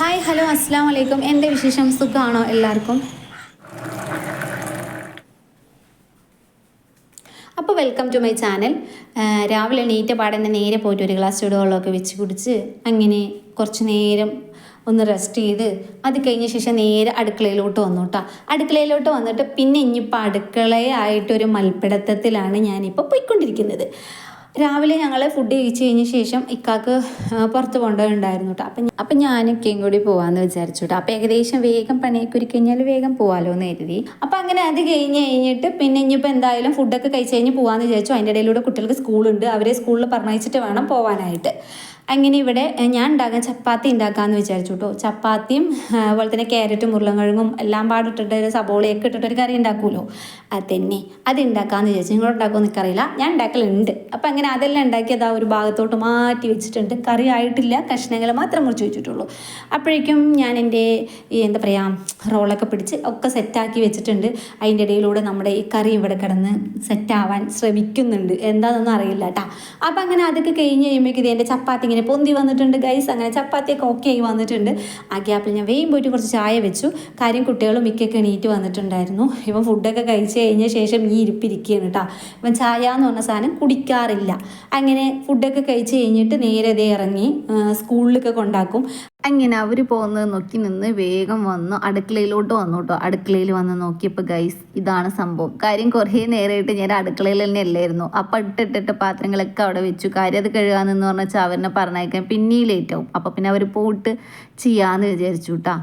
Hi hello അസ്സാം വലൈക്കും എന്റെ വിശേഷം സുഖമാണോ എല്ലാവർക്കും? അപ്പോൾ വെൽക്കം ടു മൈ ചാനൽ രാവിലെ എണീറ്റ പാടന്നെ നേരെ പോയിട്ട് ഒരു ഗ്ലാസ് ചൂടുവെള്ളമൊക്കെ വെച്ച് കുടിച്ച് അങ്ങനെ കുറച്ച് നേരം ഒന്ന് റെസ്റ്റ് ചെയ്ത് അത് കഴിഞ്ഞ ശേഷം നേരെ അടുക്കളയിലോട്ട് വന്നു കേട്ടോ അടുക്കളയിലോട്ട് വന്നിട്ട് പിന്നെ ഇനിയിപ്പോൾ അടുക്കളയായിട്ടൊരു മൽപ്പിടുത്തത്തിലാണ് ഞാനിപ്പോൾ പോയിക്കൊണ്ടിരിക്കുന്നത്. രാവിലെ ഞങ്ങൾ ഫുഡ് കഴിച്ച് കഴിഞ്ഞ ശേഷം ഇക്കാക്ക് പുറത്ത് കൊണ്ടുപോയിട്ടുണ്ടായിരുന്നു കേട്ടോ അപ്പം അപ്പം ഞാനൊക്കെയും കൂടി പോവാന്ന് വിചാരിച്ചു കേട്ടോ അപ്പം ഏകദേശം വേഗം പണിയൊക്കെ ഒരുക്കി കഴിഞ്ഞാൽ വേഗം പോവാലോ എന്ന് കരുതി. അപ്പം അങ്ങനെ അത് കഴിഞ്ഞ് കഴിഞ്ഞിട്ട് പിന്നെ ഇനിയിപ്പോൾ എന്തായാലും ഫുഡൊക്കെ കഴിച്ച് കഴിഞ്ഞ് പോകാമെന്ന് വിചാരിച്ചു. അതിന്റെ ഇടയിലൂടെ കുട്ടികൾക്ക് സ്കൂളുണ്ട് അവരെ സ്കൂളിൽ പറഞ്ഞയച്ചിട്ട് വേണം പോകാനായിട്ട് അങ്ങനെ ഇവിടെ ഞാൻ ഉണ്ടാക്കാൻ ചപ്പാത്തി ഉണ്ടാക്കാമെന്ന് വിചാരിച്ചു കേട്ടോ ചപ്പാത്തിയും അതുപോലെ തന്നെ ക്യാരറ്റും ഉരുളക്കിഴങ്ങും എല്ലാം പാടിട്ടിട്ട് ഒരു സബോളയൊക്കെ ഇട്ടിട്ട് ഒരു കറി ഉണ്ടാക്കുമല്ലോ. അത് തന്നെ. അത് ഉണ്ടാക്കാമെന്ന് വിചാരിച്ചു. നിങ്ങൾ ഉണ്ടാക്കുമെന്ന് എനിക്കറിയില്ല ഞാൻ ഉണ്ടാക്കലുണ്ട്. അപ്പം അങ്ങനെ അതെല്ലാം ഉണ്ടാക്കിയത് ആ ഒരു ഭാഗത്തോട്ട് മാറ്റി വെച്ചിട്ടുണ്ട്. കറി ആയിട്ടില്ല. കഷ്ണങ്ങൾ മാത്രം മുറിച്ച് വെച്ചിട്ടുള്ളൂ. അപ്പോഴേക്കും ഞാൻ എന്റെ ഈ എന്താ പറയുക റോളൊക്കെ പിടിച്ച് ഒക്കെ സെറ്റാക്കി വെച്ചിട്ടുണ്ട്. അതിന്റെ ഇടയിലൂടെ നമ്മുടെ ഈ കറി ഇവിടെ കിടന്ന് സെറ്റാവാൻ ശ്രമിക്കുന്നുണ്ട്. എന്താണെന്നൊന്നും അറിയില്ല കേട്ടോ അപ്പം അങ്ങനെ അതൊക്കെ കഴിഞ്ഞ് കഴിയുമ്പോഴേക്കും ഇത് എന്റെ ചപ്പാത്തി ഇങ്ങനെ പൊന്തി വന്നിട്ടുണ്ട് ഗൈസ് അങ്ങനെ ചപ്പാത്തിയൊക്കെ ഓക്കെ ആയി വന്നിട്ടുണ്ട്. ആ ഗ്യാപ്പിൽ ഞാൻ വേഗം പോയിട്ട് കുറച്ച് ചായ വെച്ചു. കാര്യം കുട്ടികളും മിക്കൊക്കെ എണീറ്റ് വന്നിട്ടുണ്ടായിരുന്നു. ഇവൻ ഫുഡൊക്കെ കഴിച്ച് കഴിഞ്ഞ ശേഷം ഈ ഇരിപ്പിരിക്കുകയാണ് കേട്ടോ ഇവൻ ചായ എന്ന് പറഞ്ഞ സാധനം കുടിക്കാറില്ല. അങ്ങനെ ഫുഡൊക്കെ കഴിച്ച് കഴിഞ്ഞിട്ട് നേരെ ഇറങ്ങി സ്കൂളിലൊക്കെ കൊണ്ടാക്കും. അങ്ങനെ അവർ പോകുന്നത് നോക്കി നിന്ന് വേഗം വന്നു അടുക്കളയിലോട്ട് വന്നു കേട്ടോ. അടുക്കളയിൽ വന്ന് നോക്കിയപ്പോൾ ഗൈസ് ഇതാണ് സംഭവം. കാര്യം കുറേ നേരമായിട്ട് ഞാൻ അടുക്കളയിൽ തന്നെ അല്ലായിരുന്നു. അപ്പം ഇട്ടിട്ടിട്ട് പാത്രങ്ങളൊക്കെ അവിടെ വെച്ചു. കാര്യം അത് കഴുകാമെന്ന് പറഞ്ഞാൽ അവരിനെ പറഞ്ഞയക്കാൻ പിന്നെയും ലേറ്റ് ആവും. അപ്പം പിന്നെ അവർ പോയിട്ട് ചെയ്യാമെന്ന് വിചാരിച്ചു കേട്ടാ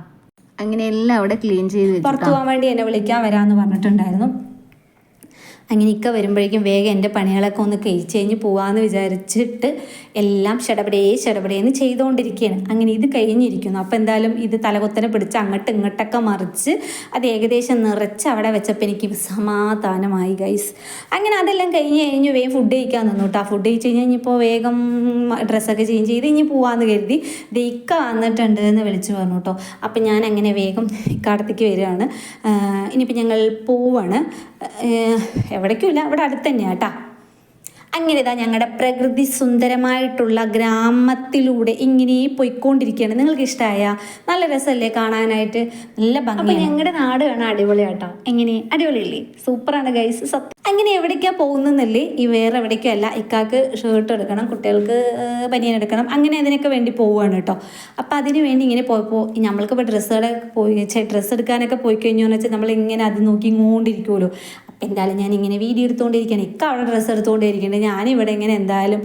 അങ്ങനെ എല്ലാം അവിടെ ക്ലീൻ ചെയ്ത് പുറത്തു പോകാൻ വേണ്ടി എന്നെ വിളിക്കാൻ വരാമെന്ന് പറഞ്ഞിട്ടുണ്ടായിരുന്നു. അങ്ങനെ ഇക്ക വരുമ്പോഴേക്കും വേഗം എന്റെ പണികളൊക്കെ ഒന്ന് കഴിച്ച് കഴിഞ്ഞ് പോവാമെന്ന് വിചാരിച്ചിട്ട് എല്ലാം ഷടപടേ ഷടപടേന്ന് ചെയ്തുകൊണ്ടിരിക്കുകയാണ് അങ്ങനെ ഇത് കഴിഞ്ഞിരിക്കുന്നു. അപ്പോൾ എന്തായാലും ഇത് തലകൊത്തനെ പിടിച്ച് അങ്ങോട്ട് ഇങ്ങോട്ടൊക്കെ മറിച്ച് അത് ഏകദേശം നിറച്ച് അവിടെ വെച്ചപ്പോൾ എനിക്ക് സമാധാനമായി ഗൈസ് അങ്ങനെ അതെല്ലാം കഴിഞ്ഞ് കഴിഞ്ഞ് വേഗം ഫുഡ് കഴിക്കാൻ നിന്നു കേട്ടോ ഫുഡ് കഴിച്ച് കഴിഞ്ഞാൽ ഇനിയിപ്പോൾ വേഗം ഡ്രസ്സൊക്കെ ചേഞ്ച് ചെയ്ത് ഇനി പോവാന്ന് കരുതി ദേ ഇക്ക വന്നിട്ടുണ്ട് എന്ന് വിളിച്ചു പറഞ്ഞു കേട്ടോ അപ്പം ഞാൻ അങ്ങനെ വേഗം ഇക്കാടത്തേക്ക് വരികയാണ്. ഇനിയിപ്പോൾ ഞങ്ങൾ പോവാണ്. ആഹ് അവിടെ അടുത്ത് തന്നെയാണ് കേട്ടോ അങ്ങനെ ഇതാ ഞങ്ങളുടെ പ്രകൃതി സുന്ദരമായിട്ടുള്ള ഗ്രാമത്തിലൂടെ ഇങ്ങനെ പോയിക്കൊണ്ടിരിക്കുകയാണ് നിങ്ങൾക്ക് ഇഷ്ടമായ നല്ല രസമല്ലേ കാണാനായിട്ട്? നല്ല ഭംഗി ഞങ്ങളുടെ നാട് കാണാൻ അടിപൊളിയാട്ടോ എങ്ങനെ? അടിപൊളിയല്ലേ? സൂപ്പറാണ് ഗൈസ് സത്യം അങ്ങനെ എവിടേക്കാ പോകുന്നല്ലേ ഈ വേറെ എവിടേക്കും അല്ല. ഇക്കാക്ക് ഷർട്ട് എടുക്കണം കുട്ടികൾക്ക് പനിയൻ എടുക്കണം അങ്ങനെ അതിനൊക്കെ വേണ്ടി പോവുകയാണ് കേട്ടോ അപ്പം അതിന് വേണ്ടി ഇങ്ങനെ പോയപ്പോൾ നമ്മൾക്ക് ഇപ്പോൾ ഡ്രസ്സുകളൊക്കെ പോയി ഡ്രസ്സ് എടുക്കാനൊക്കെ പോയി കഴിഞ്ഞു വെച്ചാൽ നമ്മൾ ഇങ്ങനെ അത് നോക്കി ഇങ്ങോണ്ടിരിക്കുമല്ലോ എന്തായാലും ഞാൻ ഇങ്ങനെ വീഡിയോ എടുത്തുകൊണ്ടിരിക്കുകയാണ്. ഇക്ക അവിടെ ഡ്രസ്സ് എടുത്തുകൊണ്ടിരിക്കുന്നുണ്ട്. ഞാനിവിടെ ഇങ്ങനെ എന്തായാലും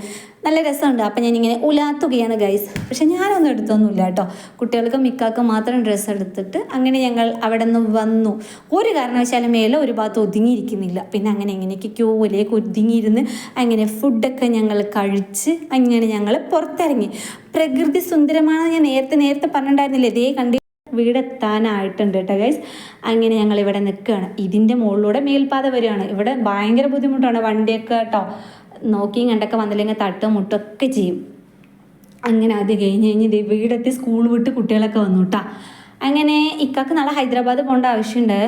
നല്ല രസമുണ്ട്. അപ്പം ഞാനിങ്ങനെ ഉലാത്തുകയാണ് ഗൈസ് പക്ഷെ ഞാനൊന്നും എടുത്തൊന്നുമില്ല കേട്ടോ. കുട്ടികൾക്ക് മിക്കാക്കും മാത്രം ഡ്രസ്സ് എടുത്തിട്ട് അങ്ങനെ ഞങ്ങൾ അവിടെ നിന്ന് വന്നു. ഒരു കാരണവശാലും മേലെ ഒരു ഭാഗത്ത് ഒതുങ്ങിയിരിക്കുന്നില്ല. പിന്നെ അങ്ങനെ എങ്ങനെയൊക്കെ ക്യൂവിലേക്ക് ഒതുങ്ങിയിരുന്ന് അങ്ങനെ ഫുഡൊക്കെ ഞങ്ങൾ കഴിച്ച് അങ്ങനെ ഞങ്ങൾ പുറത്തിറങ്ങി. പ്രകൃതി സുന്ദരമാണെന്ന് ഞാൻ നേരത്തെ നേരത്തെ പറഞ്ഞിട്ടുണ്ടായിരുന്നില്ലേ? ഇതേ കണ്ടി വീടെത്താനായിട്ടുണ്ട് കേട്ടോ ഗൈസ് അങ്ങനെ ഞങ്ങൾ ഇവിടെ നിൽക്കുകയാണ്. ഇതിന്റെ മുകളിലൂടെ മേൽപ്പാത വരികയാണ്. ഇവിടെ ഭയങ്കര ബുദ്ധിമുട്ടാണ് വണ്ടിയൊക്കെ കേട്ടോ നോക്കിയും കണ്ടൊക്കെ വന്നില്ലെങ്കിൽ തട്ടും മുട്ടൊക്കെ ചെയ്യും. അങ്ങനെ അത് കഴിഞ്ഞ് കഴിഞ്ഞ് വീടെത്തി സ്കൂൾ വിട്ട് കുട്ടികളൊക്കെ വന്നു കേട്ടോ അങ്ങനെ ഇക്കാക്ക് നാളെ ഹൈദരാബാദ് പോകേണ്ട ആവശ്യമുണ്ട്.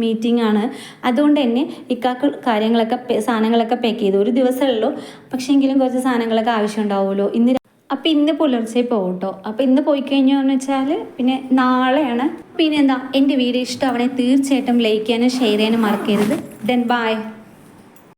മീറ്റിംഗ് ആണ്. അതുകൊണ്ട് തന്നെ ഇക്കാക്ക് കാര്യങ്ങളൊക്കെ സാധനങ്ങളൊക്കെ പാക്ക് ചെയ്തു. ഒരു ദിവസമേ ഉള്ളൂ. പക്ഷേ എങ്കിലും കുറച്ച് സാധനങ്ങളൊക്കെ ആവശ്യം ഉണ്ടാവുമല്ലോ. ഇന്ന് അപ്പം ഇന്ന് പുലർച്ചെ പോകും കേട്ടോ അപ്പം ഇന്ന് പോയി കഴിഞ്ഞു എന്ന് വെച്ചാൽ പിന്നെ നാളെയാണ്. പിന്നെ എന്താ എന്റെ വീഡിയോ ഇഷ്ടമാവണേ തീർച്ചയായിട്ടും ലൈക്ക് ചെയ്യാനും ഷെയർ ചെയ്യാനും മറക്കരുത്. Then bye